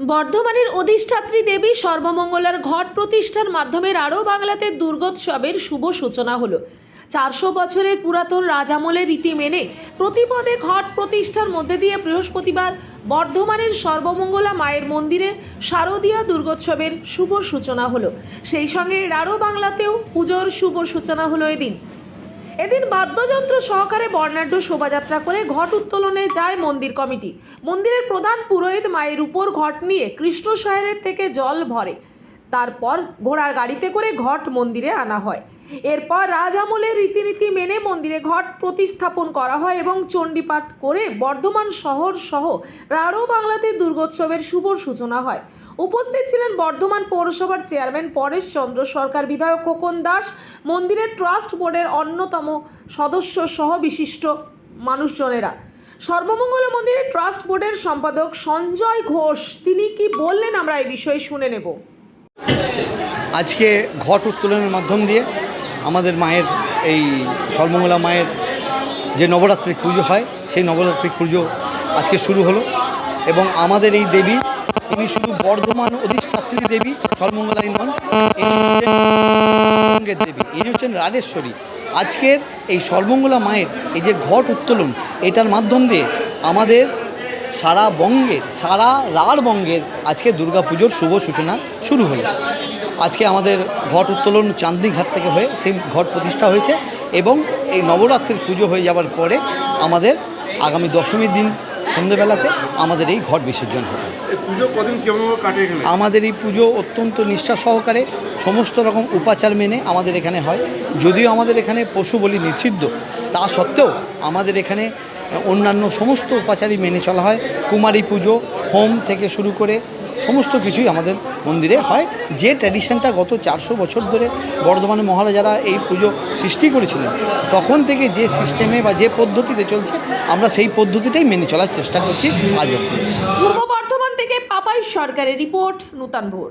বর্ধমানের অধিষ্ঠাত্রী দেবী সর্বমঙ্গলার ঘট প্রতিষ্ঠার মাধ্যমে রাঢ় বাংলাতে দুর্গোৎসবের শুভ সূচনা হলো। চারশো বছরের পুরাতন রাজামলের রীতি মেনে প্রতিপদে ঘট প্রতিষ্ঠার মধ্যে দিয়ে বৃহস্পতিবার বর্ধমানের সর্বমঙ্গলা মায়ের মন্দিরে শারদীয়া দুর্গোৎসবের শুভ সূচনা হলো। সেই সঙ্গে রাঢ় বাংলাতেও পুজোর শুভ সূচনা হলো এদিন। এদিন বাদ্যযন্ত্র সহকারে বর্ণাঢ্য শোভাযাত্রা করে ঘট উত্তোলনে যায় মন্দির কমিটি। মন্দিরের প্রধান পুরোহিত মায়ের উপর ঘট নিয়ে কৃষ্ণ শহরের থেকে জল ভরে। তারপর ঘোড়ার গাড়িতে করে ঘট মন্দিরে আনা হয়। এরপর রাজ আমলের রীতিনীতি মেনে মন্দিরে ঘট প্রতিস্থাপন করা হয় এবং চণ্ডীপাঠ করে বর্ধমান শহর সহ রাঢ় বাংলাতে দুর্গোৎসবের শুভ সূচনা হয়। উপস্থিত ছিলেন বর্ধমান পৌরসভার চেয়ারম্যান পরেশ চন্দ্র, সরকার বিধায়ক খোকন দাস, মন্দিরের ট্রাস্ট বোর্ডের অন্যতম সদস্য সহ বিশিষ্ট মানুষজনেরা। সর্বমঙ্গল মন্দিরের ট্রাস্ট বোর্ডের সম্পাদক সঞ্জয় ঘোষ, তিনি কি বললেন আমরা এই বিষয়ে শুনে নেব। আজকে ঘট উত্তোলনের মাধ্যম দিয়ে আমাদের মায়ের এই সর্বমঙ্গলা মায়ের যে নবরাত্রি পুজো হয়, সেই নবরাত্রি পুজো আজকে শুরু হলো এবং আমাদের এই দেবী, তিনি শুধু বর্ধমান অধিষ্ঠাত্রী দেবী, সর্বমঙ্গলাই নন ইনি দেবী ইনি হচ্ছেন রাজেশ্বরী। আজকের এই সর্বমঙ্গলা মায়ের এই যে ঘট উত্তোলন, এটার মাধ্যম দিয়ে আমাদের সারা বঙ্গের সারা রাঢ় বঙ্গের আজকে দুর্গাপুজোর শুভ সূচনা শুরু হলো। আজকে আমাদের ঘট উত্তোলন চাঁদনি ঘাট থেকে হয়ে সেই ঘট প্রতিষ্ঠা হয়েছে এবং এই নবরাত্রির পুজো হয়ে যাওয়ার পরে আমাদের আগামী দশমীর দিন সন্ধ্যেবেলাতে আমাদের এই ঘট বিসর্জন হবে। আমাদের এই পুজো অত্যন্ত নিষ্ঠা সহকারে সমস্ত রকম উপাচার মেনে আমাদের এখানে হয়। যদিও আমাদের এখানে পশু বলি নিষিদ্ধ তা সত্ত্বেও আমাদের এখানে অন্যান্য সমস্ত উপাচারই মেনে চলা হয়। কুমারী পুজো, হোম থেকে শুরু করে সমস্ত কিছুই আমাদের মন্দিরে হয়। যে ট্র্যাডিশনটা গত চারশো বছর ধরে বর্ধমানে মহারাজারা এই পুজো সৃষ্টি করেছিলেন, তখন থেকে যে সিস্টেমে বা যে পদ্ধতিতে চলছে, আমরা সেই পদ্ধতিটাই মেনে চলার চেষ্টা করছি আজ অব্দি পূর্ব বর্ধমান থেকে পাপাই সরকারের রিপোর্ট, নূতন ভোর।